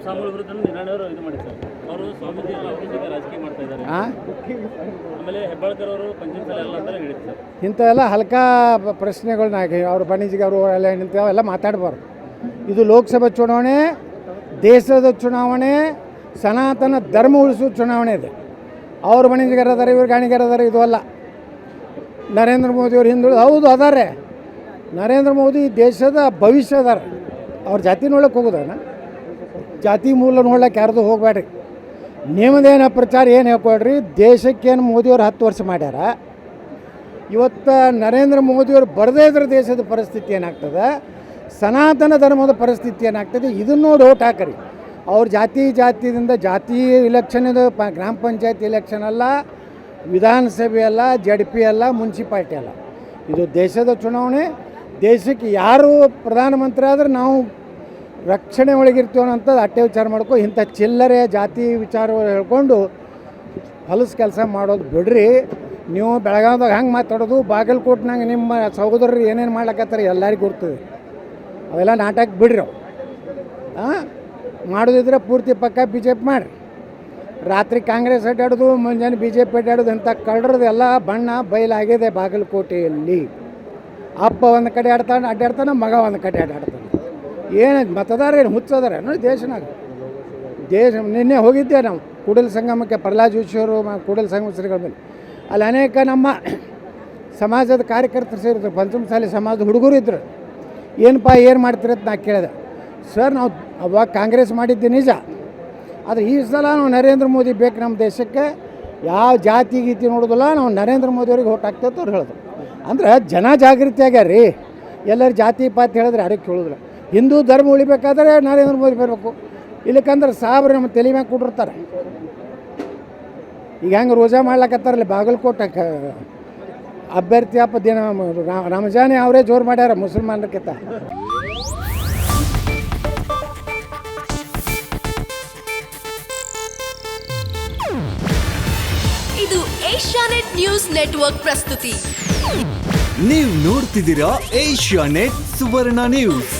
ಸ್ವಾಮಿಗಳ ವಿರುದ್ಧ ನಿರಾಣಿಯವರು ಇದು ಮಾಡಿದ್ದಾರೆ ಅವರು ಸ್ವಾಮೀಜಿ ಎಲ್ಲ ಜೊತೆ ರಾಜಕೀಯ ಮಾಡ್ತಾ ಇದ್ದಾರೆ. ಆ? ಆಮೇಲೆ ಹೆಬ್ಬಾಳ್ಕರ್ ಅವರು ಎಲ್ಲ ಅಂತ ಇಂಥವೆಲ್ಲ ಹಲ್ಕಾ ಪ್ರಶ್ನೆಗಳನ್ನ ಅವ್ರ ಬಣಿಜಿಗೆ ಅವರು ಎಲ್ಲ ಇಂಥವೆಲ್ಲ ಮಾತಾಡಬಾರ್ದು. ಇದು ಲೋಕಸಭಾ ಚುನಾವಣೆ ದೇಶದ ಚುನಾವಣೆ ಸನಾತನ ಧರ್ಮ ಉಳಿಸೋ ಚುನಾವಣೆ ಇದೆ. ಅವ್ರ ಬಣಿಜಿಗರ ಅದಾರ ಇವ್ರ ಗಾಣಿಗರ ಅದಾರ ಇದು ಅಲ್ಲ. ನರೇಂದ್ರ ಮೋದಿ ಮೋದಿಯವ್ರು ಹಿಂದುಳಿದು ಹೌದು ಅದಾರೆ. ನರೇಂದ್ರ ಮೋದಿ ದೇಶದ ಭವಿಷ್ಯ ಅದಾರ. ಅವ್ರ ಜಾತಿ ನೋಡಕ್ಕೆ ಹೋಗೋದನ? ಜಾತಿ ಮೂಲ ನೋಡ್ಲಿಕ್ಕೆ ಯಾರ್ದು ಹೋಗಬೇಡ್ರಿ ನಿಮ್ಮದೇನು ಪ್ರಚಾರ ಏನು ಹೇಳ್ಕೊಡ್ರಿ ದೇಶಕ್ಕೇನು ಮೋದಿಯವ್ರು ಹತ್ತು ವರ್ಷ ಮಾಡ್ಯಾರ. ಇವತ್ತು ನರೇಂದ್ರ ಮೋದಿಯವರು ಬರದೇ ಇದ್ರ ದೇಶದ ಪರಿಸ್ಥಿತಿ ಏನಾಗ್ತದೆ, ಸನಾತನ ಧರ್ಮದ ಪರಿಸ್ಥಿತಿ ಏನಾಗ್ತದೆ, ಇದನ್ನ ನೋಡಿ ಓಟ್ ಹಾಕರಿ. ಅವ್ರ ಜಾತಿ ಜಾತಿಯಿಂದ ಜಾತಿ ಇಲೆಕ್ಷನ್ ಪ, ಗ್ರಾಮ ಪಂಚಾಯತ್ ಇಲೆಕ್ಷನ್ ಅಲ್ಲ, ವಿಧಾನಸಭೆ ಅಲ್ಲ ಜಡ್ ಪಿ ಅಲ್ಲ, ಮುನ್ಸಿಪಾಲ್ಟಿ ಅಲ್ಲ. ಇದು ದೇಶದ ಚುನಾವಣೆ, ದೇಶಕ್ಕೆ ಯಾರು ಪ್ರಧಾನಮಂತ್ರಿ ಆದ್ರೆ ನಾವು ರಕ್ಷಣೆ ಒಳಗಿರ್ತೀವಿ ಅಂತ ಅಟ್ಟೆ ವಿಚಾರ ಮಾಡ್ಕೊ ಇಂಥ ಚಿಲ್ಲರೆ ಜಾತಿ ವಿಚಾರ ಹೇಳ್ಕೊಂಡು ಹೊಲಸು ಕೆಲಸ ಮಾಡೋದು ಬಿಡ್ರಿ. ನೀವು ಬೆಳಗಾವ್ದಾಗ ಹಂಗೆ ಮಾತಾಡೋದು, ಬಾಗಲಕೋಟ್ನಾಗ ನಿಮ್ಮ ಸಹೋದರರು ಏನೇನು ಮಾಡ್ಲಕತ್ತಾರೆ ಎಲ್ಲರಿಗೂ ಗೊತ್ತದೆ ಅವೆಲ್ಲ ನಾಟಕ ಬಿಡ್ರಿ ಅವು. ಹಾಂ ಮಾಡೋದಿದ್ರೆ ಪೂರ್ತಿ ಪಕ್ಕ ಬಿ ಜೆ ಪಿ ಮಾಡಿರಿ. ರಾತ್ರಿ ಕಾಂಗ್ರೆಸ್ ಅಡ್ಡಾಡೋದು, ಮುಂಜಾನೆ ಬಿ ಜೆ ಪಿ ಅಡ್ಡಾಡೋದು, ಇಂಥ ಕಳ್ಳರದೆಲ್ಲ ಎಲ್ಲ ಬಣ್ಣ ಬಯಲಾಗಿದೆ ಬಾಗಲಕೋಟೆಯಲ್ಲಿ. ಅಪ್ಪ ಒಂದು ಕಡೆ ಆಡ್ತಾನೆ, ಅಡ್ಡಾಡ್ತಾನೆ, ಮಗ ಒಂದು ಕಡೆ ಅಡ್ಡಾಡ್ತಾನೆ. ಏನು ಮತದಾರ ಏನು ನೋಡಿ ದೇಶನಾಗ. ದೇಶ, ನಿನ್ನೆ ಹೋಗಿದ್ದೆ ನಾವು, ಕೂಡಲ ಸಂಗಮಕ್ಕೆ ಪ್ರಹ್ಲಾದ್ ಜೋಶಿಯವರು ಕೂಡಲ ಸಂಗಮ ಶ್ರೀಗಳ ಮೇಲೆ. ಅಲ್ಲಿ ಅನೇಕ ನಮ್ಮ ಸಮಾಜದ ಕಾರ್ಯಕರ್ತರು ಸೇರಿದ್ರು ಪಂಚಮಸಾಲಿ ಸಮಾಜದ ಹುಡುಗರು ಇದ್ದರು ಏನಪ್ಪ, ಏನು ಮಾಡ್ತೀರ ಅಂತ ನಾ ಕೇಳಿದೆ. ಸರ್, ನಾವು ಅವಾಗ ಕಾಂಗ್ರೆಸ್ ಮಾಡಿದ್ದೆ ನಿಜ. ಆದರೆ ಈ ಸಲ ನಾವು ನರೇಂದ್ರ ಮೋದಿ ಬೇಕು ನಮ್ಮ ದೇಶಕ್ಕೆ. ಯಾವ ಜಾತಿ ಗೀತಿ ನೋಡೋದಿಲ್ಲ, ನಾವು ನರೇಂದ್ರ ಮೋದಿಯವ್ರಿಗೆ ಓಟ್ ಹಾಕ್ತೇವೆ ಅವ್ರು ಹೇಳಿದ್ರು. ಅಂದ್ರೆ ಜನ ಜಾಗೃತಿ ಆಗ್ಯಾರ ರೀ ಎಲ್ಲರೂ ಜಾತಿ ಪಾತಿ ಹೇಳಿದ್ರೆ ಯಾರಿಗೆ ಕೇಳೋದಿಲ್ಲ. ಹಿಂದೂ ಧರ್ಮ ಉಳಿಬೇಕಾದ್ರೆ ನರೇಂದ್ರ ಮೋದಿ ಬರಬೇಕು. ಇಲ್ಲಕ್ಕಂದ್ರೆ ಸಾಬ್ರು ನಮ್ಮ ತಲೆ ಮ್ಯಾಗ ಕೊಟ್ಟಿರ್ತಾರೆ ಈಗ ಹೆಂಗೆ ರೋಜಾ ಮಾಡ್ಲಕತ್ತಾರಲ್ಲ ಬಾಗಲಕೋಟಕ್ಕೆ ಅಭ್ಯರ್ಥಿ ಅಪ್ಪ ದಿನ ರಮಜಾನೆ ರಂಜಾನೆ ಅವರೇ ಜೋರು ಮಾಡ್ಯಾರ ಮುಸಲ್ಮಾನಕ್ಕಿಂತ ಇದು ಏಷ್ಯಾನೆಟ್ ನ್ಯೂಸ್ ನೆಟ್ವರ್ಕ್ ಪ್ರಸ್ತುತಿ. ನೀವು ನೋಡ್ತಿದ್ದೀರಾ ಏಷ್ಯಾ ನೆಟ್ ಸುವರ್ಣ ನ್ಯೂಸ್.